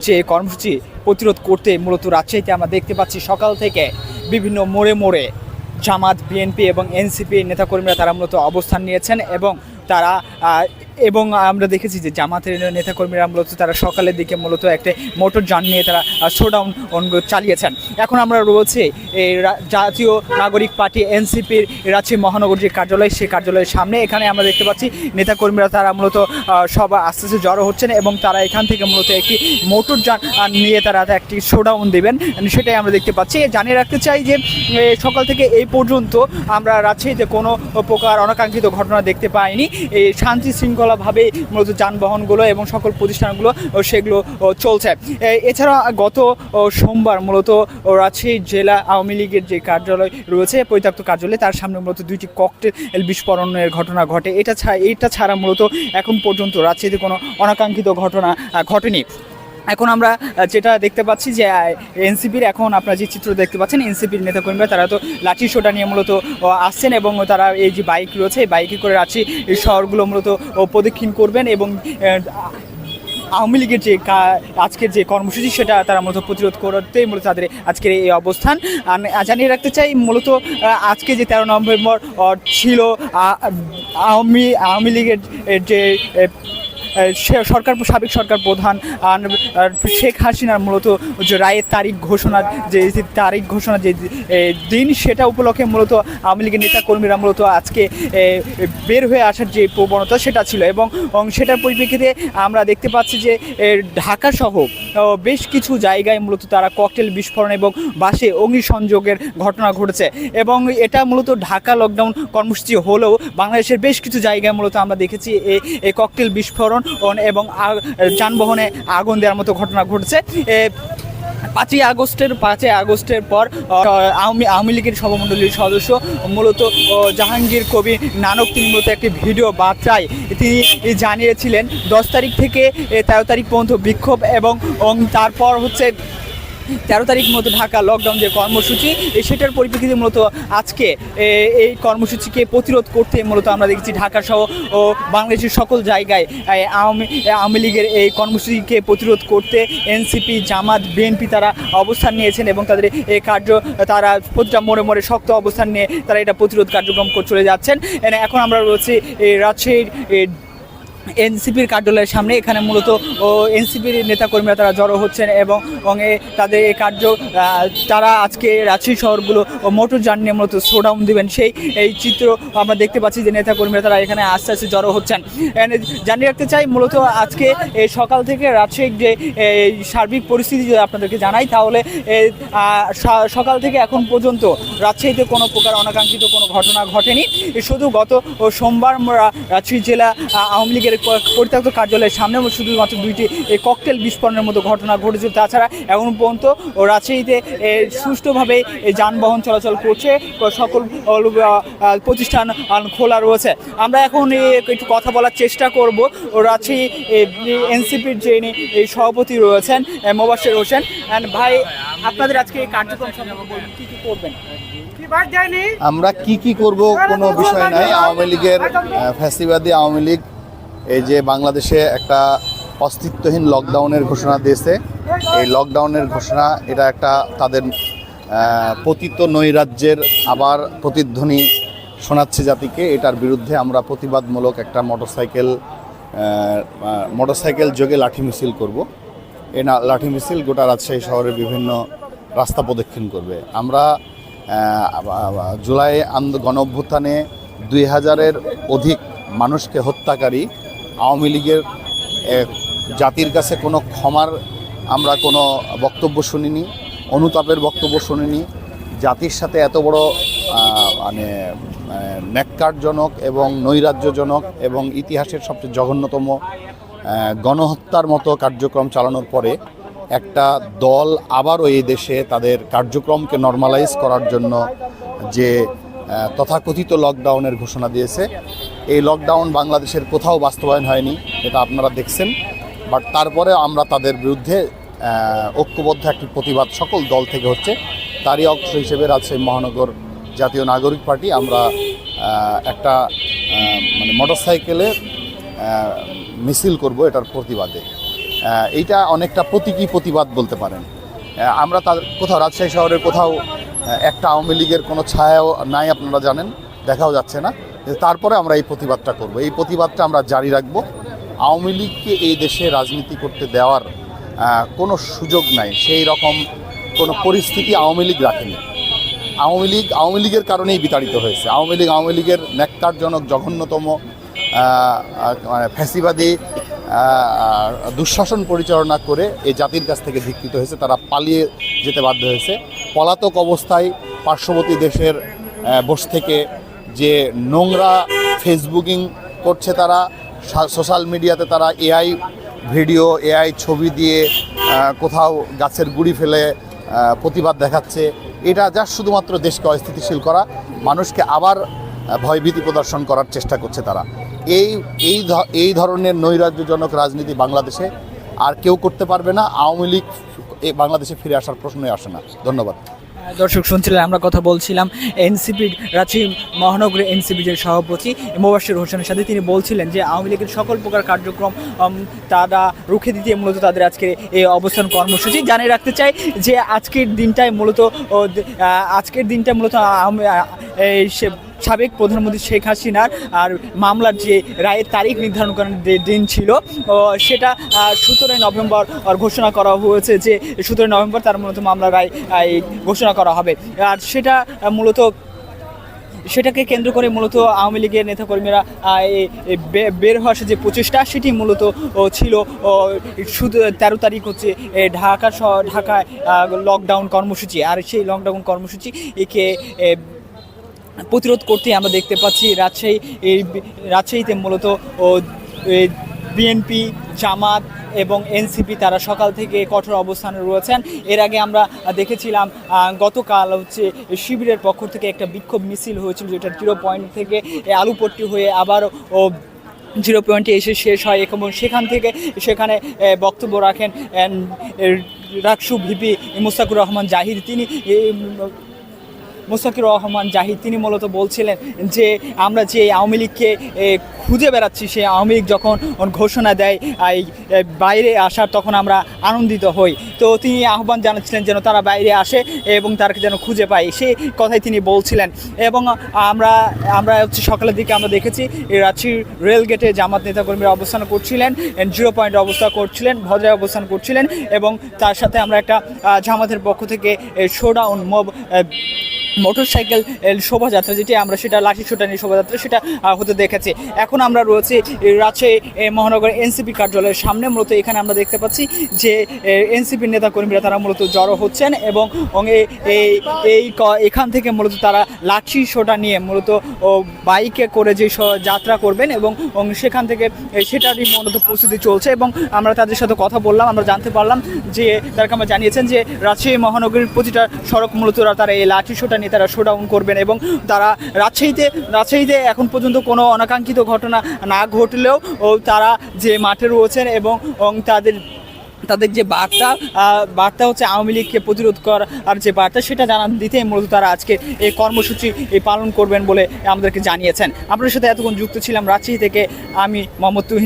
যে কর্মসূচি প্রতিরোধ করতে মূলত রাজশাহীতে আমরা দেখতে পাচ্ছি সকাল থেকে বিভিন্ন মোড়ে মোড়ে জামাত, বিএনপি এবং এনসিপি নেতাকর্মীরা তারা মূলত অবস্থান নিয়েছেন এবং তারা এবং আমরা দেখেছি যে জামাতের নেতাকর্মীরা মূলত তারা সকালের দিকে মূলত একটা মোটর যান নিয়ে তারা শোডাউন চালিয়েছেন। এখন আমরা রয়েছে এই জাতীয় নাগরিক পার্টি এনসিপির রাজশাহী মহানগর যে কার্যালয়, সেই কার্যালয়ের সামনে। এখানে আমরা দেখতে পাচ্ছি নেতাকর্মীরা তারা মূলত সব আস্তে আস্তে জড়ো হচ্ছেন এবং তারা এখান থেকে মূলত একটি মোটর যান নিয়ে তারা একটি শোডাউন দেবেন। সেটাই আমরা দেখতে পাচ্ছি। জানিয়ে রাখতে চাই যে সকাল থেকে এই পর্যন্ত আমরা রাজশাহীতে কোনো প্রকার অনাকাঙ্ক্ষিত ঘটনা দেখতে পাইনি। এই শান্তি শৃঙ্খলাভাবে মূলত যানবাহনগুলো এবং সকল প্রতিষ্ঠানগুলো সেগুলো চলছে। এছাড়া গত সোমবার মূলত রাজশাহী জেলা আওয়ামী লীগের যে কার্যালয় রয়েছে, পরিত্যক্ত কার্যালয়, তার সামনে মূলত দুইটি ককটেল বিস্ফোরণের ঘটনা ঘটে। এটা এইটা ছাড়া মূলত এখন পর্যন্ত রাজশাহীতে কোনো অনাকাঙ্ক্ষিত ঘটনা ঘটেনি। এখন আমরা যেটা দেখতে পাচ্ছি যে এনসিপির এখন আপনারা যে চিত্র দেখতে পাচ্ছেন, এনসিপির নেতাকর্মীরা, তারা তো লাঠি সোটা নিয়ে মূলত আসছেন এবং তারা এই যে বাইক রয়েছে, এই বাইকে করে রাঁচি এই শহরগুলো মূলত প্রদক্ষিণ করবেন এবং আওয়ামী লীগের যে আজকের যে কর্মসূচি, সেটা তারা মূলত প্রতিরোধ করতেই মূলত তাদের আজকের এই অবস্থান। জানিয়ে রাখতে চাই, মূলত আজকে যে তেরো নভেম্বর ছিল আওয়ামী আওয়ামী লীগের যে সরকার, সাবেক সরকার প্রধান শেখ হাসিনার মূলত যে রায়ের তারিখ ঘোষণা, যে তারিখ ঘোষণা, যে দিন সেটা উপলক্ষে মূলত আওয়ামী লীগের নেতা কর্মীরা মূলত আজকে বের হয়ে আসার যে প্রবণতা সেটা ছিল এবং সেটার পরিপ্রেক্ষিতে আমরা দেখতে পাচ্ছি যে ঢাকা সহ বেশ কিছু জায়গায় মূলত তারা ককটেল বিস্ফোরণ এবং বাসে অগ্নিসংযোগের ঘটনা ঘটেছে এবং এটা মূলত ঢাকা লকডাউন কর্মসূচি হলেও বাংলাদেশের বেশ কিছু জায়গায় মূলত আমরা দেখেছি এই ককটেল বিস্ফোরণ ও- এবং যানবাহনে আগুন দেওয়ার মতো ঘটনা ঘটছে। পাঁচই আগস্টের পাঁচই আগস্টের পর আওয়ামী আওয়ামী লীগের সভামণ্ডলীর সদস্য মূলত জাহাঙ্গীর কবি নানক তিনি মূলত একটি ভিডিও বার্তায় তিনি জানিয়েছিলেন, দশ তারিখ থেকে তেরো তারিখ পর্যন্ত বিক্ষোভ এবং তারপর হচ্ছে তেরো তারিখ মতো ঢাকা লকডাউন যে কর্মসূচি সেটার পরিপ্রেক্ষিতে মূলত আজকে এই কর্মসূচিকে প্রতিরোধ করতে মূলত আমরা দেখছি ঢাকা সহ ও বাংলাদেশের সকল জায়গায় আওয়ামী আওয়ামী লীগের এই কর্মসূচিকে প্রতিরোধ করতে এনসিপি, জামাত, বিএনপি তারা অবস্থান নিয়েছেন এবং তাদের এই কার্য, তারা প্রতিটা মোড়ে মোড়ে শক্ত অবস্থান নিয়ে তারা এটা প্রতিরোধ কার্যক্রম করে চলে যাচ্ছেন। এখন আমরা রয়েছি রাজশাহীর এনসিপির কার্যালয়ের সামনে। এখানে মূলত এনসিপির নেতাকর্মীরা তারা জড়ো হচ্ছেন এবং তাদের এই কার্য তারা আজকে রাজশাহী শহরগুলো মোটর যান নিয়ে মূলত শোডাউন দেবেন। সেই, এই চিত্র আমরা দেখতে পাচ্ছি যে নেতাকর্মীরা তারা এখানে আস্তে আস্তে জড়ো হচ্ছেন। জানিয়ে রাখতে চাই, মূলত আজকে সকাল থেকে রাজশাহীর যে সার্বিক পরিস্থিতি যদি আপনাদেরকে জানাই, তাহলে সকাল থেকে এখন পর্যন্ত রাজশাহীতে কোনো প্রকার অনাকাঙ্ক্ষিত কোনো ঘটনা ঘটেনি। শুধু গত সোমবার রাজশাহী জেলা আওয়ামী লীগের পরিত্যক্ত কার্যালয়ের সামনে শুধুমাত্র দুইটি এই ককটেল বিস্ফোরণের মতো ঘটনা ঘটেছিল তাছাড়া এখন পর্যন্ত ও রাজশাহীতে এ, সুষ্ঠুভাবে এই যানবাহন চলাচল করছে। সকল প্রতিষ্ঠান খোলা রয়েছে। আমরা এখন একটু কথা বলার চেষ্টা করব। ও রাজশাহী এনসিপির যে এই সভাপতি রয়েছেন এ, মোবাশ্বের হোসেন। অ্যান্ড ভাই আপনাদের আজকে এই কার্যক্রম সম্পর্কে কী কী করবেন? আমরা কি কি করব কোনো বিষয় নাই। আওয়ামী লীগের আহ, ফ্যাসিবাদী আওয়ামী লীগ এই যে বাংলাদেশে একটা অস্তিত্বহীন লকডাউনের ঘোষণা দিয়েছে। এই লকডাউনের ঘোষণা, এটা একটা তাদের পতিত নৈরাজ্যের আবার প্রতিধ্বনি শোনাচ্ছে জাতিকে। এটার বিরুদ্ধে আমরা প্রতিবাদমূলক একটা মোটরসাইকেল মোটরসাইকেল যোগে লাঠি মিছিল করব। এ না- লাঠি মিছিল গোটা রাজশাহী শহরের বিভিন্ন রাস্তা প্রদক্ষিণ করবে। আমরা জুলাই আন্দ গণ অভ্যুত্থানে দুই হাজারের অধিক মানুষকে হত্যাকারী আওয়ামী লীগের জাতির কাছে কোনো ক্ষমার আমরা কোনো বক্তব্য শুনিনি, অনুতাপের বক্তব্য শুনিনি। জাতির সাথে এত বড় মানে ন্যাক্কারজনক এবং নৈরাজ্যজনক এবং ইতিহাসের সবচেয়ে জঘন্যতম গণহত্যার মতো কার্যক্রম চালানোর পরে একটা দল আবারও এই দেশে তাদের কার্যক্রমকে নর্মালাইজ করার জন্য যে তথাকথিত লকডাউনের ঘোষণা দিয়েছে। এই লকডাউন বাংলাদেশের কোথাও বাস্তবায়ন হয়নি, এটা আপনারা দেখছেন। বাট তারপরে আমরা তাদের বিরুদ্ধে ঐক্যবদ্ধ একটি প্রতিবাদ সকল দল থেকে হচ্ছে। তারই অংশ হিসেবে রাজশাহী মহানগর জাতীয় নাগরিক পার্টি, আমরা একটা মানে মোটরসাইকেলে মিছিল করব এটার প্রতিবাদে। এইটা অনেকটা প্রতীকী প্রতিবাদ বলতে পারেন। আমরা তার কোথাও রাজশাহী শহরের কোথাও একটা আওয়ামী লীগের কোনো ছায়াও নাই, আপনারা জানেন, দেখাও যাচ্ছে না। তারপরে আমরা এই প্রতিবাদটা করব। এই প্রতিবাদটা আমরা জারি রাখব। আওয়ামী লীগকে এই দেশে রাজনীতি করতে দেওয়ার কোনো সুযোগ নাই। সেই রকম কোনো পরিস্থিতি আওয়ামী লীগ রাখেনি। আওয়ামী লীগ, আওয়ামী লীগের কারণেই বিতাড়িত হয়েছে। আওয়ামী লীগ, আওয়ামী লীগের ন্যাক্কারজনক জঘন্যতম মানে ফ্যাসিবাদী দুঃশাসন পরিচালনা করে এই জাতির কাছ থেকে ধিকৃত হয়েছে, তারা পালিয়ে যেতে বাধ্য হয়েছে। পলাতক অবস্থায় পার্শ্ববর্তী দেশের বস থেকে যে নোংরা ফেসবুকিং করছে তারা সোশ্যাল মিডিয়াতে তারা এআই ভিডিও, এআই ছবি দিয়ে কোথাও গাছের গুড়ি ফেলে প্রতিবাদ দেখাচ্ছে। এটা যা শুধুমাত্র দেশকে অস্থিতিশীল করা, মানুষকে আবার ভয়ভীতি প্রদর্শন করার চেষ্টা করছে তারা। এই এই এই ধরনের নৈরাজ্যজনক রাজনীতি বাংলাদেশে আর কেউ করতে পারবে না। আওয়ামী লীগ বাংলাদেশে ফিরে আসার প্রশ্নই আসে না। ধন্যবাদ। দর্শক, শুনছিলেন আমরা কথা বলছিলাম এনসিপির রাঁচি মহানগরী এনসিপির যে সভাপতি মোবাশির হোসেনের সাথে। তিনি বলছিলেন যে আওয়ামী লীগের সকল প্রকার কার্যক্রম তারা রুখে দিতে মূলত তাদের আজকে এই অবস্থান কর্মসূচি। জানিয়ে রাখতে চাই যে আজকের দিনটায় মূলত আজকের দিনটা মূলত এই সে- সাবেক প্রধানমন্ত্রী শেখ হাসিনার আর মামলার যে রায়ের তারিখ নির্ধারণ করার দিন ছিল সেটা সতেরোই নভেম্বর ঘোষণা করা হয়েছে যে সতেরোই নভেম্বর তার মূলত মামলার রায় ঘোষণা করা হবে। আর সেটা মূলত সেটাকে কেন্দ্র করে মূলত আওয়ামী লীগের নেতাকর্মীরা বের হওয়ার যে প্রচেষ্টা, সেটি মূলত ছিল শুধু তেরো তারিখ হচ্ছে ঢাকা ঢাকায় লকডাউন কর্মসূচি। আর সেই লকডাউন কর্মসূচি একে প্রতিরোধ করতে আমরা দেখতে পাচ্ছি রাজশাহী, এই রাজশাহীতে মূলত বিএনপি, জামাত এবং এনসিপি তারা সকাল থেকে কঠোর অবস্থানে রয়েছেন। এর আগে আমরা দেখেছিলাম গতকাল হচ্ছে শিবিরের পক্ষ থেকে একটা বিক্ষোভ মিছিল হয়েছিল যেটা জিরো পয়েন্ট থেকে আলুপট্টি হয়ে আবার, ও, জিরো পয়েন্টে এসে শেষ হয়। এবং সেখান থেকে, সেখানে বক্তব্য রাখেন রাকসু ভিপি মুস্তাকুর রহমান জাহির তিনি মোস্তাকির রহমান জাহিদ, তিনি মূলত বলছিলেন যে আমরা যে আওয়ামী লীগকে খুঁজে বেড়াচ্ছি সেই আওয়ামী লীগ যখন ঘোষণা দেয় বাইরে আসার তখন আমরা আনন্দিত হই। তো তিনি আহ্বান জানাচ্ছিলেন যেন তারা বাইরে আসে এবং তারা যেন খুঁজে পায়। সেই কথাই তিনি বলছিলেন। এবং আমরা আমরা হচ্ছে সকালের দিকে আমরা দেখেছি রাঁচির রেল গেটে জামাত নেতাকর্মীরা অবস্থান করছিলেন জিরো পয়েন্ট অবস্থান করছিলেন, ভদ্রায় অবস্থান করছিলেন এবং তার সাথে আমরা একটা জামাতের পক্ষ থেকে শোডাউন মব মোটরসাইকেল শোভাযাত্রা যেটি আমরা সেটা লাঠি ছোটানি শোভাযাত্রা সেটা হতে দেখেছি। এখন আমরা রয়েছি রাজশাহী মহানগর এনসিপি কার্যালয়ের সামনে। মূলত এখানে আমরা দেখতে পাচ্ছি যে এনসিপির নেতাকর্মীরা তারা মূলত জড়ো হচ্ছেন এবং এই এই এখান থেকে মূলত তারা লাঠি সোটা নিয়ে মূলত বাইকে করে যে যাত্রা করবেন এবং সেখান থেকে সেটারই মূলত প্রস্তুতি চলছে এবং আমরা তাদের সাথে কথা বললাম, আমরা জানতে পারলাম যে তারা আমরা জানিয়েছেন যে, রাজশাহী মহানগরীর প্রতিটা সড়ক মূলত তারা এই লাঠি সোটা নিয়ে তারা শোডাউন করবেন এবং তারা রাজশাহীতে রাজশাহীতে এখন পর্যন্ত কোনো অনাকাঙ্ক্ষিত ঘটনা না ঘটলেও তারা যে মাঠে রয়েছেন এবং তাদের তাদের যে বার্তা বার্তা হচ্ছে আওয়ামী লীগকে প্রতিরোধ করার যে বার্তা, সেটা জানান দিতে মূলত তারা আজকে এই কর্মসূচি পালন করবেন বলে আমাদেরকে জানিয়েছেন। আপনার সাথে এতক্ষণ যুক্ত ছিলাম রাজশাহী থেকে, আমি মোহাম্মদ